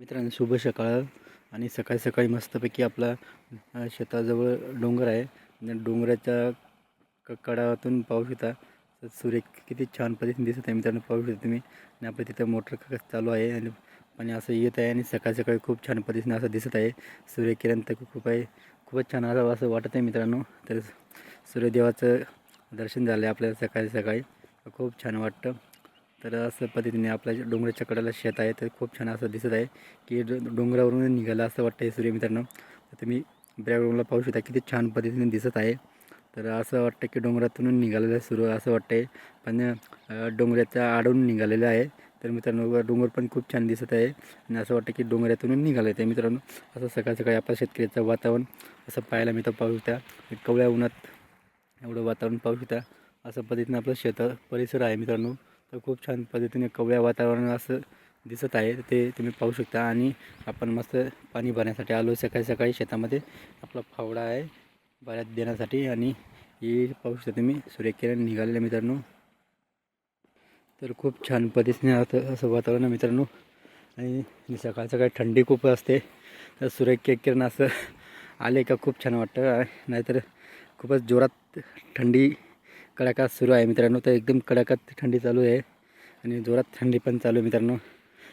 मित्रांनो शुभ सकाळ आणि सकाळी सकाळी मस्तपैकी आपला शेताजवळ डोंगर आहे. डोंगराच्या क कडातून पाहू शकता तर सूर्य किती छान पद्धतीने दिसत आहे मित्रांनो पाहू शकता तुम्ही. आणि आपल्या तिथं मोटर चालू आहे आणि पाणी असं येत आहे आणि सकाळी सकाळी खूप छान पद्धतीने असं दिसत आहे. सूर्यकिरण तर खूप आहे. खूपच छान असं असं वाटत आहे मित्रांनो. तर सूर्यदेवाचं दर्शन झालं आहे आपल्याला सकाळी सकाळी. खूप छान वाटतं. तर असं पद्धतीने आपल्या जे डोंगराच्या कडेला शेत आहे. तर खूप छान असं दिसत आहे की डोंगरावरून निघालं असं वाटतं आहे सूर्य मित्रांनो. तर तुम्ही बॅकग्राऊंडला पाहू शकता किती छान पद्धतीने दिसत आहे. तर असं वाटतं की डोंगरातून निघालेलं आहे असं वाटतं आहे पण डोंगराच्या आडून निघालेलं आहे. तर मित्रांनो डोंगर पण खूप छान दिसत आहे. आणि असं वाटतं की डोंगरातून निघालं आहे मित्रांनो. असं सकाळ सकाळी आपल्या शेतकऱ्याचं वातावरण असं पाहायला मिळतं पाहू शकता. कवळ्या उन्हात एवढं वातावरण पाहू शकता. असं पद्धतीने आपलं शेत परिसर आहे मित्रांनो. तर खूप छान पद्धतीने कवळ्या वातावरण असं दिसत आहे. ते तुम्ही पाहू शकता आणि आपण मस्त पाणी भरण्यासाठी आलो सकाळी सकाळी शेतामध्ये आपला फावडा आहे भरत देण्यासाठी आणि हे पाहू शकता तुम्ही सूर्यकिरण निघालेलं आहे मित्रांनो. तर खूप छान पद्धतीने असं वातावरण आहे मित्रांनो. आणि सकाळ सकाळी थंडी खूप असते. तर सूर्यकिरण असं आले का खूप छान वाटतं. नाहीतर खूपच जोरात थंडी कडाका सुरू आहे मित्रांनो. तर एकदम कडाकात थंडी चालू आहे आणि जोरात थंडी पण चालू आहे मित्रांनो.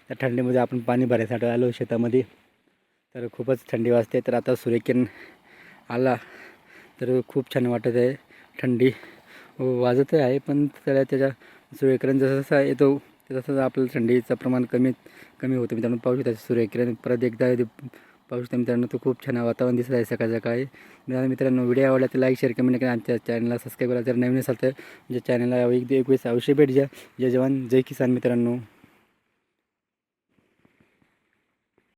त्या थंडीमध्ये आपण पाणी भरायसाठी आलो शेतामध्ये. तर खूपच थंडी वाजते. तर आता सूर्यकिरण आला. तर खूप छान वाटत आहे थंडी. हो, वाजत आहे पण त्याला त्याच्या सूर्यकिरण जसं जसं येतो तसं आपलं थंडीचं प्रमाण कमी कमी होतं मित्रांनो. पाहू शकता सूर्यकिरण परत एकदा ते पाहू शकता मित्रांनो तो खूप छान वातावरण दिसत आहे सकाळ सकाळी मित्रांनो मित्रांनो व्हिडिओ आवडला तर लाईक शेअर कमेंट करा. आमच्या चॅनलला सबस्क्राईब करा. जर नवीन असाल तर म्हणजे चॅनलला एक एक वेळेस अवश्य भेट द्या. जय जवान जय किसान मित्रांनो.